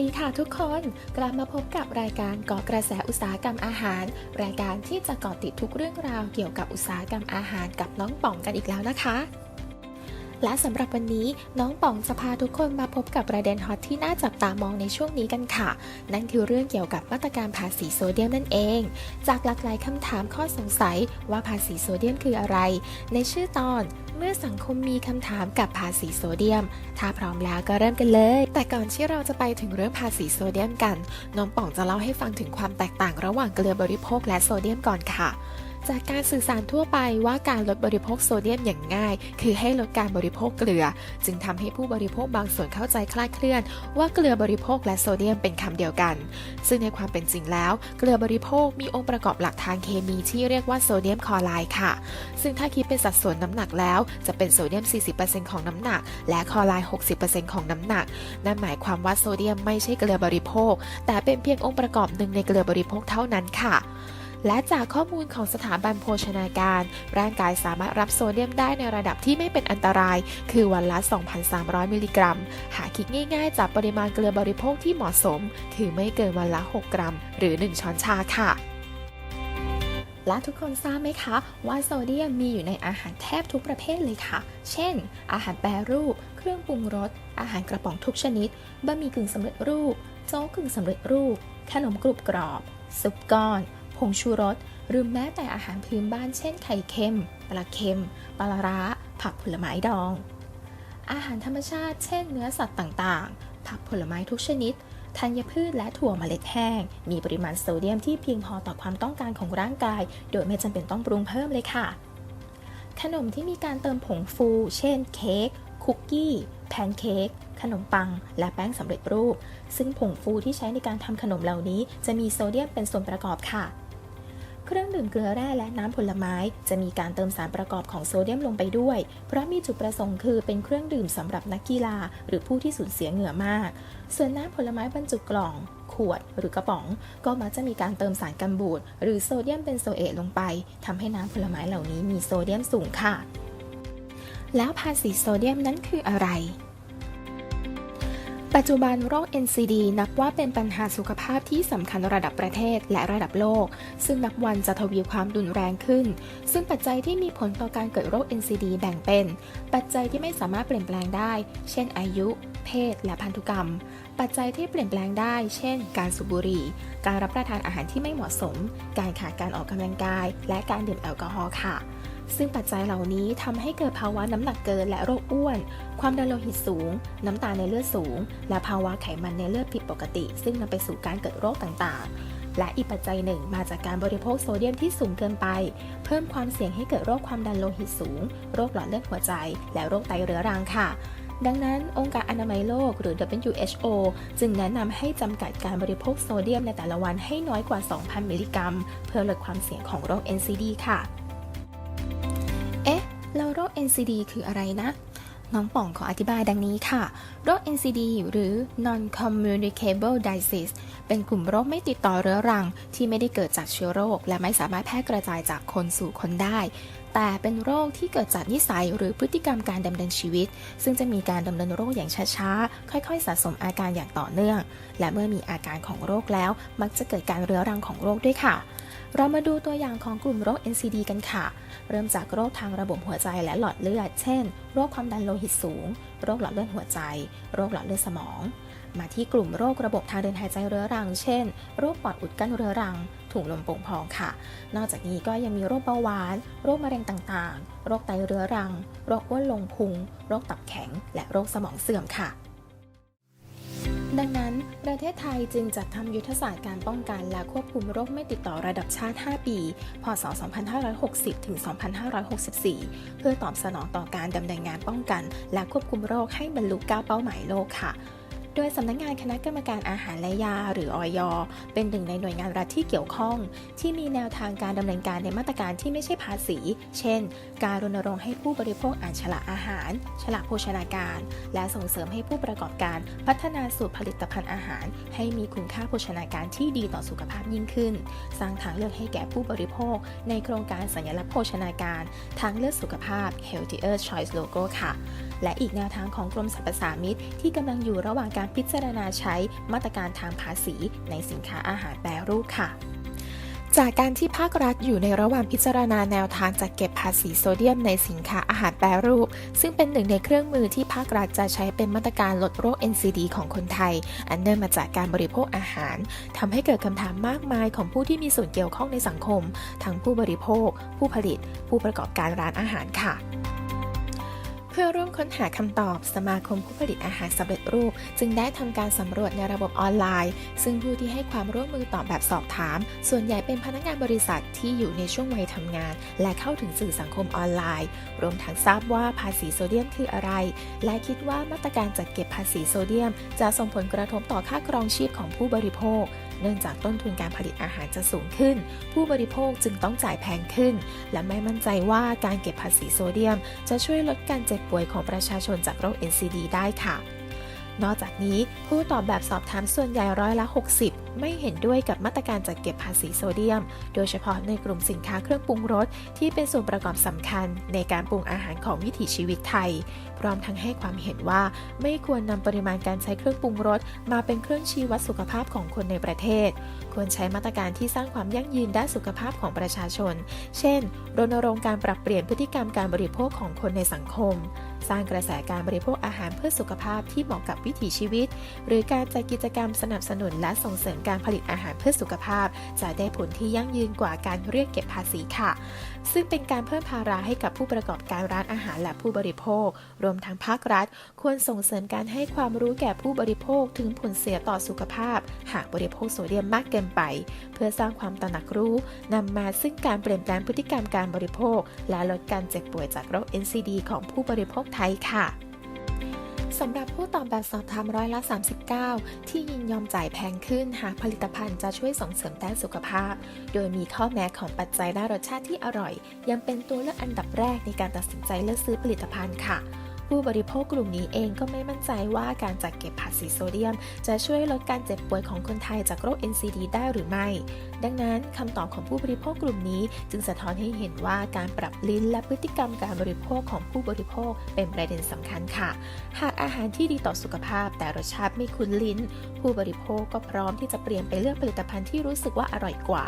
ดีค่ะทุกคน กลับมาพบกับรายการเกาะกระแสอุตสาหกรรมอาหาร รายการที่จะเกาะติดทุกเรื่องราวเกี่ยวกับอุตสาหกรรมอาหารกับน้องป๋องกันอีกแล้วนะคะ และสำหรับวันนี้น้องป๋องจะพาทุกคนมาพบกับประเด็นฮอตที่น่าจับตามองในช่วงนี้กันค่ะ นั่นคือเรื่องเกี่ยวกับมาตรการภาษีโซเดียมนั่นเอง จากหลากหลายคำถามข้อสงสัยว่าภาษีโซเดียมคืออะไร ในชื่อตอนเมื่อสังคมมีคำถามกับภาษีโซเดียม ถ้าพร้อมแล้วก็เริ่มกันเลย แต่ก่อนที่เราจะไปถึงเรื่องภาษีโซเดียมกัน น้องป๋องจะเล่าให้ฟังถึงความแตกต่างระหว่างเกลือบริโภคและโซเดียมก่อนค่ะ จากการสื่อสารทั่วไปว่าการลดบริโภคโซเดียมอย่างง่าย คือให้ลดการบริโภคเกลือ จึงทำให้ผู้บริโภคบางส่วนเข้าใจคลาดเคลื่อน ว่าเกลือบริโภคและโซเดียมเป็นคำเดียวกัน ซึ่งในความเป็นจริงแล้ว เกลือบริโภคมีองค์ประกอบหลักทางเคมีที่เรียกว่าโซเดียมคลอไรด์ค่ะ ซึ่งถ้าคิดเป็นสัดส่วนน้ำหนักแล้วจะเป็นโซเดียม 40%ของน้ำหนัก และคลอไรด์60%ของน้ำหนัก นั่นหมายความว่าโซเดียมไม่ใช่เกลือบริโภค แต่เป็นเพียงองค์ประกอบหนึ่งในเกลือบริโภคเท่านั้นค่ะ และจากข้อมูลของสถาบันโภชนาการ ร่างกายสามารถรับโซเดียมได้ในระดับที่ไม่เป็นอันตราย คือวันละ 2,300 มิลลิกรัม หากคิดง่ายๆ จากปริมาณเกลือบริโภคที่เหมาะสม คือไม่เกินวันละ 6 กรัม หรือ 1 ช้อนชาค่ะและทุกคนทราบไหมคะว่าโซเดียมมีอยู่ในอาหารแทบทุกประเภทเลยค่ะ เช่น อาหารแปรรูป เครื่องปรุงรส อาหารกระป๋องทุกชนิด บะหมี่กึ่งสำเร็จรูป โจ๊กกึ่งสำเร็จรูป ขนมกรุบกรอบ ซุปก้อน ผงชูรส หรือแม้แต่อาหารพื้นบ้านเช่นไข่เค็ม ปลาเค็ม ปลาร้า ผักผลไม้ดอง อาหารธรรมชาติ เช่นเนื้อสัตว์ต่างๆ ผักผลไม้ทุกชนิด ธัญพืชและถั่วเมล็ดแห้ง มีปริมาณโซเดียมที่เพียงพอต่อความต้องการของร่างกาย โดยไม่จำเป็นต้องปรุงเพิ่มเลยค่ะ ขนมที่มีการเติมผงฟู เช่น เค้ก คุกกี้ แพนเค้กขนมปัง และแป้งสำเร็จรูป ซึ่งผงฟูที่ใช้ในการทำขนมเหล่านี้ จะมีโซเดียมเป็นส่วนประกอบค่ะ เครื่องดื่มเกลือแร่และน้ำผลไม้ จะมีการเติมสารประกอบของโซเดียมลงไปด้วย เพราะมีจุดประสงค์คือเป็นเครื่องดื่มสำหรับนักกีฬา หรือผู้ที่สูญเสียเหงื่อมาก ส่วนน้ำผลไม้บรรจุกล่อง ขวด หรือกระป๋อง ก็มักจะมีการเติมสารกันบูดหรือโซเดียมเป็นโซเอตลงไปทำให้น้ำผลไม้เหล่านี้มีโซเดียมสูงค่ะ แล้วภาษีโซเดียมนั้นคืออะไร ปัจจุบันโรค NCD นับว่าเป็นปัญหาสุขภาพที่สำคัญระดับประเทศและระดับโลก ซึ่งนับวันจะทวีความรุนแรงขึ้น ซึ่งปัจจัยที่มีผลต่อการเกิดโรค NCD แบ่งเป็น ปัจจัยที่ไม่สามารถเปลี่ยนแปลงได้ เช่น อายุ เพศ และพันธุกรรม ปัจจัยที่เปลี่ยนแปลงได้ เช่น การสูบบุหรี่ การรับประทานอาหารที่ไม่เหมาะสม การขาดการออกกำลังกาย และการดื่มแอลกอฮอล์ค่ะ ซึ่งปัจจัยเหล่านี้ทำให้เกิดภาวะน้ำหนักเกินและโรคอ้วน ความดันโลหิตสูง น้ำตาลในเลือดสูง และภาวะไขมันในเลือดผิดปกติ ซึ่งนำไปสู่การเกิดโรคต่างๆ และอีกปัจจัยหนึ่งมาจากการบริโภคโซเดียมที่สูงเกินไป เพิ่มความเสี่ยงให้เกิดโรคความดันโลหิตสูง โรคหลอดเลือดหัวใจ และโรคไตเรื้อรังค่ะดังนั้น องค์การอนามัยโลกหรือ WHO จึงแนะนำให้จำกัดการบริโภคโซเดียมในแต่ละวันให้น้อยกว่า 2,000 มิลลิกรัม เพื่อลดความเสี่ยงของโรค NCD ค่ะ แล้วโรค NCD คืออะไรนะน้องป่องขออธิบายดังนี้ค่ะ โรค NCD หรือ non-communicable disease เป็นกลุ่มโรคไม่ติดต่อเรื้อรัง ที่ไม่ได้เกิดจากเชื้อโรค และไม่สามารถแพร่กระจายจากคนสู่คนได้ แต่เป็นโรคที่เกิดจากนิสัยหรือพฤติกรรมการดำเนินชีวิต ซึ่งจะมีการดำเนินโรคอย่างช้าๆ ค่อยๆ สะสมอาการอย่างต่อเนื่อง และเมื่อมีอาการของโรคแล้ว มักจะเกิดการเรื้อรังของโรคด้วยค่ะ เรามาดูตัวอย่างของกลุ่มโรค NCD กันค่ะ เริ่มจากโรคทางระบบหัวใจและหลอดเลือด เช่น โรคความดันโลหิตสูง โรคหลอดเลือดหัวใจ โรคหลอดเลือดสมอง มาที่กลุ่มโรคระบบทางเดินหายใจเรื้อรัง เช่น โรคปอดอุดกั้นเรื้อรัง ถุงลมโป่งพองค่ะ นอกจากนี้ก็ยังมีโรคเบาหวาน โรคมะเร็งต่างๆ โรคไตเรื้อรัง โรคอ้วนลงพุง โรคตับแข็ง และโรคสมองเสื่อมค่ะ ดังนั้น ประเทศไทยจึงจัดทำยุทธศาสตร์การป้องกันและควบคุมโรคไม่ติดต่อระดับชาติ 5 ปี พศ 2560 ถึง 2564 เพื่อตอบสนองต่อการดำเนินงานป้องกัน และควบคุมโรคให้บรรลุ9เป้าหมายโลกค่ะ โดยสำนักงานคณะกรรมการอาหารและยา หรืออยเป็นหนึ่งในหน่วยงานรัฐที่เกี่ยวข้อง ที่มีแนวทางการดำเนินการในมาตรการที่ไม่ใช่ภาษี เช่น การรณรงค์ให้ผู้บริโภคอ่านฉลากอาหาร ฉลากโภชนาการ และส่งเสริมให้ผู้ประกอบการพัฒนาสูตรผลิตภัณฑ์อาหาร ให้มีคุณค่าโภชนาการที่ดีต่อสุขภาพยิ่งขึ้น สร้างทางเลือกให้แก่ผู้บริโภค ในโครงการสัญลักษณ์โภชนาการ ทางเลือกสุขภาพ Healthier Choice Logo ค่ะ และอีกแนวทางของกรมสรรพสามิตที่กำลังอยู่ระหว่างการพิจารณาใช้มาตรการทางภาษีในสินค้าอาหารแปรรูปค่ะจากการที่ภาครัฐอยู่ในระหว่างพิจารณาแนวทางจัดเก็บภาษีโซเดียมในสินค้าอาหารแปรรูป ซึ่งเป็นหนึ่งในเครื่องมือที่ภาครัฐจะใช้เป็นมาตรการลดโรค NCD ของคนไทย อันเนื่องมาจากการบริโภคอาหารทำให้เกิดคำถามมากมายของผู้ที่มีส่วนเกี่ยวข้องในสังคม ทั้งผู้บริโภค ผู้ผลิต ผู้ประกอบการร้านอาหารค่ะ พื่อร่วมค้นหาคำตอบสมาคมผู้ผลิตอาหารสำเร็จรูป จึงได้ทำการสำรวจในระบบออนไลน์ ซึ่งผู้ที่ให้ความร่วมมือตอบแบบสอบถาม ส่วนใหญ่เป็นพนักงานบริษัทที่อยู่ในช่วงวัยทำงาน และเข้าถึงสื่อสังคมออนไลน์ รวมทั้งทราบว่าภาษีโซเดียมคืออะไร และคิดว่ามาตรการจัดเก็บภาษีโซเดียม จะส่งผลกระทบต่อค่าครองชีพของผู้บริโภค เนื่องจากต้นทุนการผลิตอาหารจะสูงขึ้น ผู้บริโภคจึงต้องจ่ายแพงขึ้น และไม่มั่นใจว่าการเก็บภาษีโซเดียม จะช่วยลดการเจ็บป่วยของประชาชนจากโรค NCD ได้ค่ะ นอกจากนี้ผู้ตอบแบบสอบถามส่วนใหญ่ร้อยละ 60 ไม่เห็นด้วยกับมาตรการจัดเก็บภาษีโซเดียม โดยเฉพาะในกลุ่มสินค้าเครื่องปรุงรสที่เป็นส่วนประกอบสำคัญในการปรุงอาหารของวิถีชีวิตไทย พร้อมทั้งให้ความเห็นว่าไม่ควรนำปริมาณการใช้เครื่องปรุงรสมาเป็นเครื่องชี้วัดสุขภาพของคนในประเทศ ควรใช้มาตรการที่สร้างความยั่งยืนด้านสุขภาพของประชาชน เช่น รณรงค์การปรับเปลี่ยนพฤติกรรมการบริโภคของคนในสังคมสร้างกระแสการบริโภคอาหารเพื่อสุขภาพที่เหมาะกับวิถีชีวิต หรือการจัดกิจกรรมสนับสนุนและส่งเสริมการผลิตอาหารเพื่อสุขภาพ จะได้ผลที่ยั่งยืนกว่าการเรียกเก็บภาษีค่ะ ซึ่งเป็นการเพิ่มภาระให้กับผู้ประกอบการร้านอาหารและผู้บริโภค รวมทั้งภาครัฐ ควรส่งเสริมการให้ความรู้แก่ผู้บริโภคถึงผลเสียต่อสุขภาพ หากบริโภคโซเดียมมากเกินไปเพื่อสร้างความตระหนักรู้นำมาซึ่งการเปลี่ยนแปลงพฤติกรรมการบริโภค และลดการเจ็บป่วยจากโรค NCD ของผู้บริโภคไทยค่ะสำหรับผู้ตอบแบบสอบถามร้อยละ 39 ที่ยินยอมจ่ายแพงขึ้นหากผลิตภัณฑ์จะช่วยส่งเสริมด้านสุขภาพ โดยมีข้อแม้ของปัจจัยด้านรสชาติที่อร่อย ยังเป็นตัวเลือกอันดับแรกในการตัดสินใจเลือกซื้อผลิตภัณฑ์ค่ะ ผู้บริโภคกลุ่มนี้เองก็ไม่มั่นใจว่าการจัดเก็บภาษีโซเดียม จะช่วยลดการเจ็บป่วยของคนไทยจากโรค NCD ได้หรือไม่ ดังนั้นคำตอบของผู้บริโภคกลุ่มนี้ จึงสะท้อนให้เห็นว่าการปรับลิ้นและพฤติกรรมการบริโภคของผู้บริโภคเป็นประเด็นสำคัญค่ะ หากอาหารที่ดีต่อสุขภาพ แต่รสชาติไม่คุ้นลิ้น ผู้บริโภคก็พร้อมที่จะเปลี่ยนไปเลือกผลิตภัณฑ์ที่รู้สึกว่าอร่อยกว่า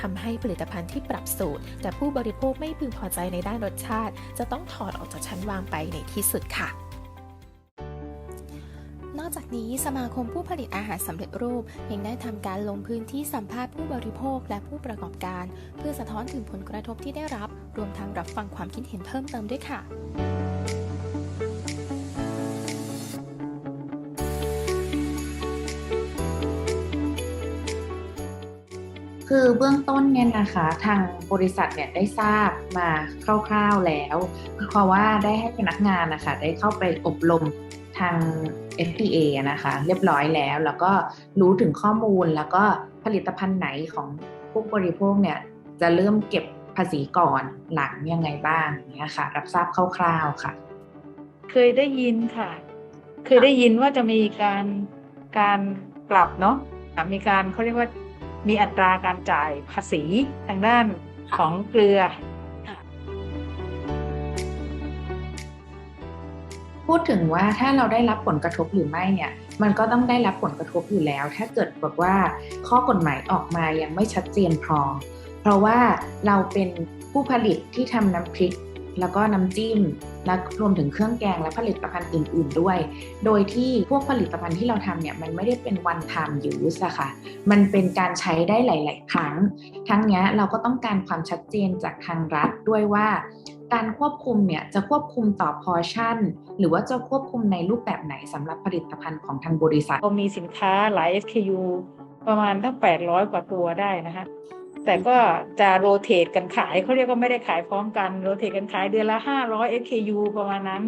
ทำให้ผลิตภัณฑ์ที่ปรับสูตร แต่ผู้บริโภคไม่พึงพอใจในด้านรสชาติ จะต้องถอดออกจากชั้นวางไปในที่สุดค่ะ นอกจากนี้สมาคมผู้ผลิตอาหารสำเร็จรูปยังได้ทำการลงพื้นที่สัมภาษณ์ผู้บริโภคและผู้ประกอบการ เพื่อสะท้อนถึงผลกระทบที่ได้รับ รวมทั้งรับฟังความคิดเห็นเพิ่มเติมด้วยค่ะ คือเบื้องต้นเนี่ยนะคะทางบริษัทเนี่ยได้ทราบมาคร่าวๆแล้ว เพราะว่าได้ให้พนักงานนะคะได้เข้าไปอบรมทาง FDA นะคะเรียบร้อยแล้ว แล้วก็รู้ถึงข้อมูลแล้วก็ผลิตภัณฑ์ไหนของผู้บริโภคเนี่ยจะเริ่มเก็บภาษีก่อนหลังยังไงบ้างเนี่ยค่ะ รับทราบคร่าวๆค่ะ เคยได้ยินค่ะ เคยได้ยินว่าจะมีการการปรับเนาะอะมีการเขาเรียกว่า มีอัตราการจ่ายภาษีทางด้านของเกลือ พูดถึงว่าถ้าเราได้รับผลกระทบหรือไม่เนี่ยมันก็ต้องได้รับผลกระทบอยู่แล้ว ถ้าเกิดแบบว่าข้อกฎหมายออกมายังไม่ชัดเจนพอ เพราะว่าเราเป็นผู้ผลิตที่ทำน้ำพริก แล้วก็น้ำจิ้ม และรวมถึงเครื่องแกงและผลิตภัณฑ์อื่น ๆ ด้วย โดยที่พวกผลิตภัณฑ์ที่เราทำเนี่ยมันไม่ได้เป็น one time use อะค่ะ มันเป็นการใช้ได้หลาย ๆ ครั้ง ทั้งนี้เราก็ต้องการความชัดเจนจากทางรัฐด้วยว่าการควบคุมเนี่ยจะควบคุมต่อพอชั่น หรือว่าจะควบคุมในรูปแบบไหนสำหรับผลิตภัณฑ์ของทางบริษัทเรามีสินค้าหลาย SKU ประมาณตั้ง 800 กว่าตัวได้นะคะ แต่ก็จะโรเตทกันขายเขาเรียกว่าไม่ได้ขายพร้อมกันโรเตทกันขายเดือนละ 500 SKU ประมาณนั้น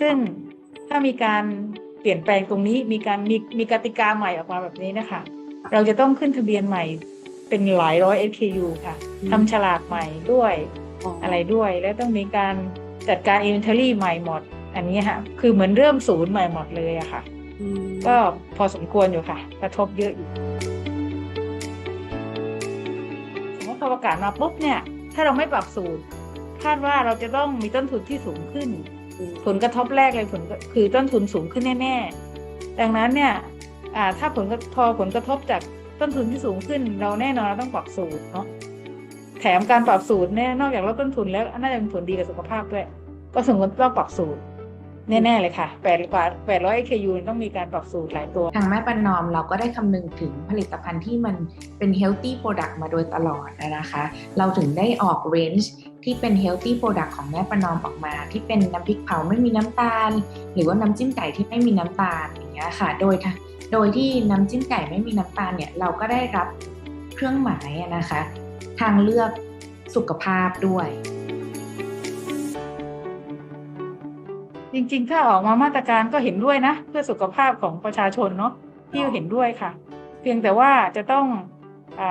ซึ่งถ้ามีการเปลี่ยนแปลงตรงนี้มีการมีมีกติกาใหม่ออกมาแบบนี้นะคะ เราจะต้องขึ้นทะเบียนใหม่เป็นหลายร้อย SKU ค่ะอืมทำฉลากใหม่ด้วยอะไรด้วย แล้วต้องมีการจัดการ inventory ใหม่หมด อันนี้ค่ะคือเหมือนเริ่มศูนย์ใหม่หมดเลยอะค่ะ ก็พอสมควรอยู่ค่ะ กระทบเยอะอยู่ พอประกาศมาปุ๊บเนี่ย ถ้าเราไม่ปรับสูตร คาดว่าเราจะต้องมีต้นทุนที่สูงขึ้น ผลกระทบแรกเลยผลคือต้นทุนสูงขึ้นแน่ๆแต่ดังนั้นเนี่ยถ้าผลกระพอผลกระทบจากต้นทุนที่สูงขึ้น เราแน่นอนเราต้องปรับสูตรเนาะแถมการปรับสูตรเนี่ยนอกจากลดต้นทุนแล้วน่าจะมีผลดีกับสุขภาพด้วย ก็สมมติต้องปรับสูตร แน่ ๆ เลยค่ะแปดกว่าแปดร้อย AKU ต้องมีการปรับสูตรหลายตัว ทางแม่ประนอมเราก็ได้คำนึงถึงผลิตภัณฑ์ที่มันเป็น healthy product มาโดยตลอดนะคะ เราถึงได้ออก range ที่เป็น healthy product ของแม่ประนอมออกมา ที่เป็นน้ำพริกเผาไม่มีน้ำตาล หรือว่าน้ำจิ้มไก่ที่ไม่มีน้ำตาลอย่างเงี้ยค่ะ โดยทางโดยที่น้ำจิ้มไก่ไม่มีน้ำตาลเนี่ยเราก็ได้รับเครื่องหมายนะคะ ทางเลือกสุขภาพด้วย จริง ๆ ถ้าออกมามาตรการก็เห็นด้วยนะ เพื่อสุขภาพของประชาชนเนาะที่เห็นด้วยค่ะ เพียงแต่ว่าจะต้องอ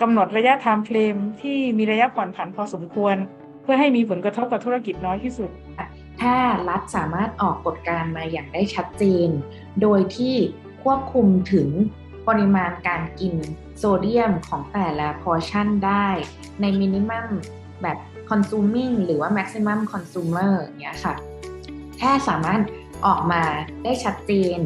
กำหนดระยะไทม์เฟรมที่มีระยะผ่อนผันพอสมควร เพื่อให้มีผลกระทบกับธุรกิจน้อยที่สุด ถ้ารัฐสามารถออกกฎการมาอย่างได้ชัดเจน โดยที่ควบคุมถึงปริมาณการกินโซเดียมของแต่ละพอชั่นได้ ในมินิมัมแบบ consuming หรือว่า maximum consumer อย่างเงี้ยค่ะ ถ้าสามารถออกมาได้ชัดเจน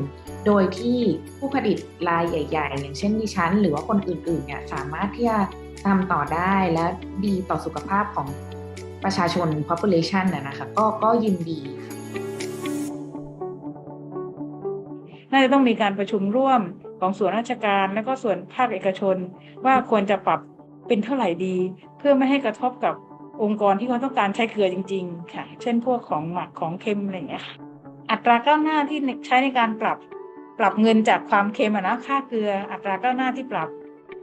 โดยที่ผู้ผลิตรายใหญ่ ๆ อย่างเช่นดิฉัน หรือว่าคนอื่นๆเนี่ยสามารถที่จะทำต่อได้และดีต่อสุขภาพของประชาชน population นะนะคะก็ก็ยินดีน่าจะต้องมีการประชุมร่วมของส่วนราชการและก็ส่วนภาคเอกชน ว่าควรจะปรับเป็นเท่าไหร่ดี เพื่อไม่ให้กระทบกับ องค์กรที่เขาต้องการใช้เกลือจริง ๆ ค่ะ เช่นพวกของหมักของเค็มอะไรอย่างเงี้ยค่ะอัตราก้าวหน้าที่ใช้ในการปรับปรับเงินจากความเค็มนะค่าเกลืออัตราก้าวหน้าที่ปรับ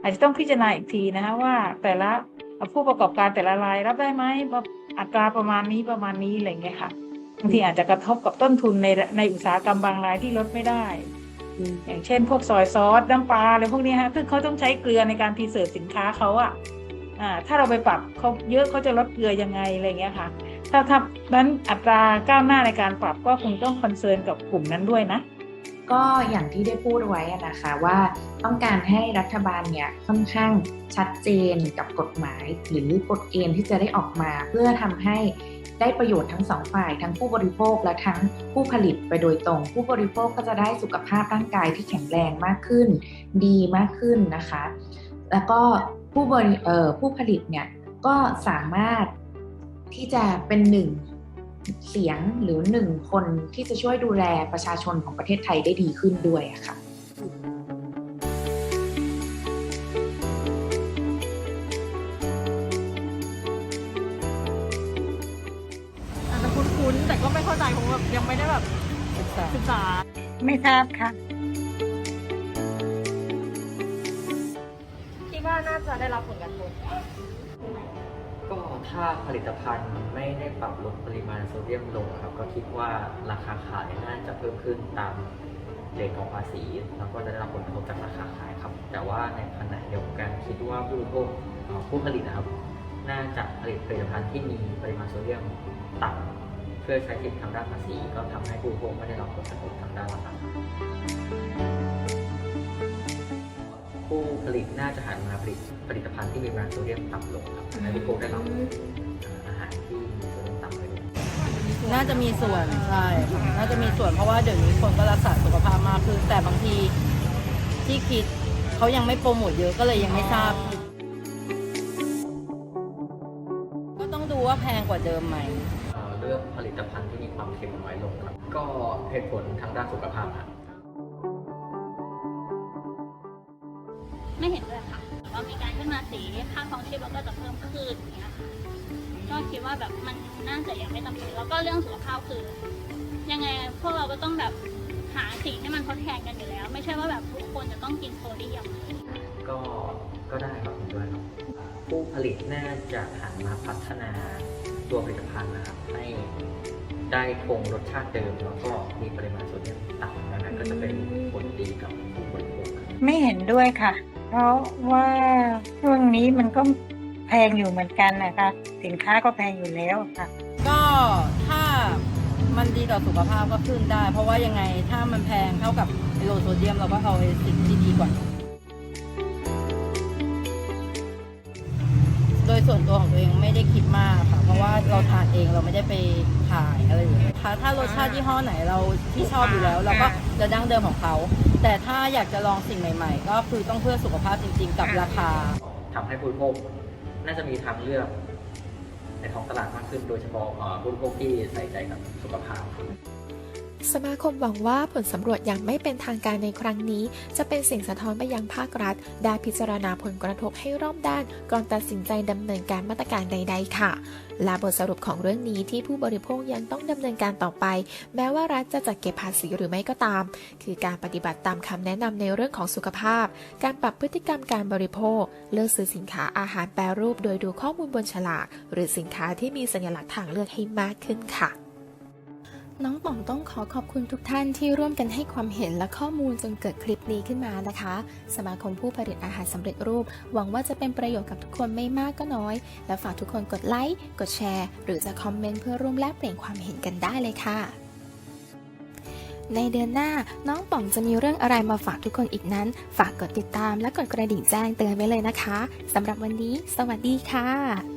อาจจะต้องพิจารณาอีกทีนะคะว่าแต่ละผู้ประกอบการแต่ละรายรับได้ไหมอัตราประมาณนี้ประมาณนี้อะไรอย่างเงี้ยค่ะบางทีอาจจะกระทบกับต้นทุนในในอุตสาหกรรมบางรายที่ลดไม่ได้ อย่างเช่น พวกซอยซอสน้ำปลาอะไรพวกนี้ฮะซึ่งเขาต้องใช้เกลือในการพรีเสิร์ฟสินค้าเขาอะ อ่าถ้าเราไปปรับเขาเยอะเขาจะลดเกลือยังไงอะไรเงี้ยค่ะ ถ้าถ้านั้นอัตราก้าวหน้าในการปรับก็คงต้องคอนเซิร์นกับกลุ่มนั้นด้วยนะ ก็อย่างที่ได้พูดไว้นะคะว่าต้องการให้รัฐบาลเนี่ยค่อนข้างชัดเจนกับกฎหมาย หรือกฎเกณฑ์ที่จะได้ออกมาเพื่อทำให้ได้ประโยชน์ทั้งสองฝ่ายทั้งผู้บริโภคและทั้งผู้ผลิตไปโดยตรง ผู้บริโภคก็จะได้สุขภาพร่างกายที่แข็งแรงมากขึ้น ดีมากขึ้นนะคะ แล้วก็ ผู้บริเอ่อผู้ผลิตเนี่ยก็สามารถที่จะเป็นหนึ่งเสียงหรือหนึ่งคนที่จะช่วยดูแลประชาชนของประเทศไทยได้ดีขึ้นด้วยอะค่ะอาจจะคุ้นๆแต่ก็ไม่เข้าใจเพราะแบบยังไม่ได้แบบศึกษา ไม่ทราบค่ะ จะได้รับผลกระทบก็ถ้าผลิตภัณฑ์ไม่ได้ปรับลดปริมาณโซเดียมลงครับ ก็คิดว่าราคาขายน่าจะเพิ่มขึ้นตามเรทของภาษีแล้วก็จะได้รับผลกระทบจากราคาขายครับ แต่ว่าในขณะเดียวกันคิดว่าผู้บริโภคผู้ผลิตนะครับ น่าจะผลิตผลิตภัณฑ์ที่มีปริมาณโซเดียมต่ำเพื่อใช้สิทธิทางด้านภาษี ก็ทำให้ผู้บริโภคไม่ได้รับผลกระทบทางด้านราคา ผู้ผลิตน่าจะหันมาผลิตผลิตภัณฑ์ที่มีปริมาณโซเดียมต่ำลงครับให้ผู้บริโภคได้รับอาหารที่มีโซเดียมต่ำไปด้วยน่าจะมีส่วนใช่ค่ะน่าจะมีส่วนเพราะว่าเดี๋ยวนี้คนก็รักษาสุขภาพมากขึ้นแต่บางทีที่คิดเขายังไม่โปรโมทเยอะก็เลยยังไม่ทราบ ก็ต้องดูว่าแพงกว่าเดิมไหม เอ่อเลือกผลิตภัณฑ์ที่มีความเค็มน้อยลงครับ ก็เหตุผลทางด้านสุขภาพครับ ไม่เห็นด้วยค่ะว่ามีการขึ้นมาสีค่าครองชีพเราก็จะเพิ่มขึ้นอย่างเงี้ยค่ะก็คิดว่าแบบมันน่าจะยังไม่จำเป็นแล้วก็เรื่องสุขภาพคือ ยังไงพวกเราก็ต้องแบบหาสิ่งที่มันทดแทนกันอยู่แล้ว ไม่ใช่ว่าแบบทุกคนจะต้องกินโซเดียมก็ก็ได้ครับเห็นด้วยครับผู้ผลิตน่าจะหันมาพัฒนาตัวผลิตภัณฑ์นะครับให้ได้คงรสชาติเดิมแล้วก็มีปริมาณโซเดียมต่ำดังนั้นก็จะเป็นผลดีกับผู้บริโภคครับไม่เห็นด้วยค่ะ เพราะว่าช่วงนี้มันก็แพงอยู่เหมือนกันนะคะ สินค้าก็แพงอยู่แล้วค่ะ ก็ถ้ามันดีต่อสุขภาพก็ขึ้นได้ เพราะว่ายังไงถ้ามันแพงเท่ากับโลโซเดียมเราก็เอาไอสิ่งที่ดีกว่า โดยส่วนตัวของตัวเองไม่ได้คิดมากค่ะ เพราะว่าเราทานเองเราไม่ได้ไปขายอะไรอย่างเงี้ยค่ะถ้ารสชาติยี่ห้อไหนเราที่ชอบอยู่แล้ว เราก็จะดั้งเดิมของเขา แต่ถ้าอยากจะลองสิ่งใหม่ ๆ ก็คือต้องเพื่อสุขภาพจริง ๆ กับราคา ทำให้ผู้บริโภคน่าจะมีทางเลือก ในท้องตลาดมากขึ้น โดยเฉพาะเอ่อผู้บริโภคที่ใส่ใจกับสุขภาพ สมาคมหวังว่าผลสำรวจอย่างไม่เป็นทางการในครั้งนี้ จะเป็นสิ่งสะท้อนไปยังภาครัฐ ได้พิจารณาผลกระทบให้รอบด้าน ก่อนตัดสินใจดำเนินการมาตรการใด ๆ ค่ะ และบทสรุปของเรื่องนี้ที่ผู้บริโภคยังต้องดำเนินการต่อไป แม้ว่ารัฐจะจัดเก็บภาษีหรือไม่ก็ตาม คือการปฏิบัติตามคำแนะนำในเรื่องของสุขภาพ การปรับพฤติกรรมการบริโภค เลือกซื้อสินค้าอาหารแปรรูป โดยดูข้อมูลบนฉลาก หรือสินค้าที่มีสัญลักษณ์ทางเลือกให้มากขึ้นค่ะ น้องป๋องต้องขอขอบคุณทุกท่านที่ร่วมกันให้ความเห็นและข้อมูลจนเกิดคลิปนี้ขึ้นมานะคะ สมาคมผู้ผลิตอาหารสำเร็จรูป หวังว่าจะเป็นประโยชน์กับทุกคนไม่มากก็น้อย และฝากทุกคนกดไลค์ กดแชร์ หรือจะคอมเมนต์เพื่อร่วมแลกเปลี่ยนความเห็นกันได้เลยค่ะ ในเดือนหน้าน้องป๋องจะมีเรื่องอะไรมาฝากทุกคนอีกนั้น ฝากกดติดตามและกดกระดิ่งแจ้งเตือนไว้เลยนะคะสำหรับวันนี้ สวัสดีค่ะ